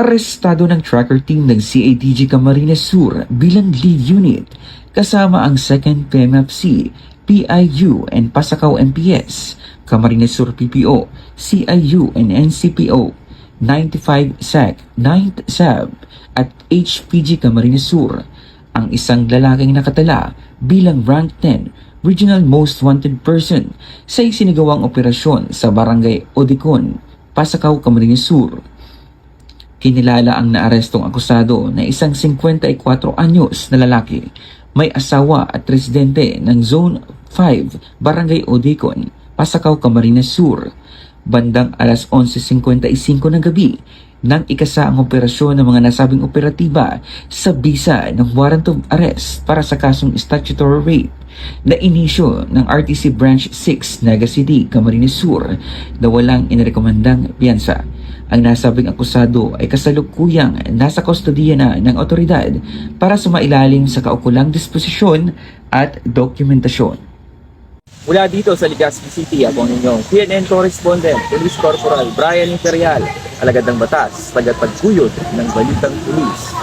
Arestado ng tracker team ng CADG Camarines Sur bilang lead unit kasama ang 2nd PMFC, PIU and Pasakaw MPS, Camarines Sur PPO, CIU and NCPO, 95 SAC, 9th SAB at HPG Camarines Sur ang isang lalaking nakatala bilang rank 10 Regional Most Wanted Person sa isinagawang operasyon sa Barangay Odicon, Pasakaw, Camarines Sur. Kinilala ang naarestong akusado na isang 54 anyos na lalaki, may asawa at residente ng Zone 5, Barangay Odicon, Pasakaw, Camarines Sur. Bandang alas 11.55 ng gabi, nang ikasa ang operasyon ng mga nasabing operatiba sa bisa ng warrant of arrest para sa kasong statutory rape na inisyo ng RTC Branch 6 Naga City, Camarines Sur na walang inirekomendang piyansa. Ang nasabing akusado ay kasalukuyang nasa kustodiya na ng otoridad para sumailalim sa kaukulang disposisyon at dokumentasyon. Mula dito sa Legazpi City, ako ang inyong PNN Correspondent, Police Corporal Brian Imperial, alagad ng batas, tagapagkuyod ng balitang pulis.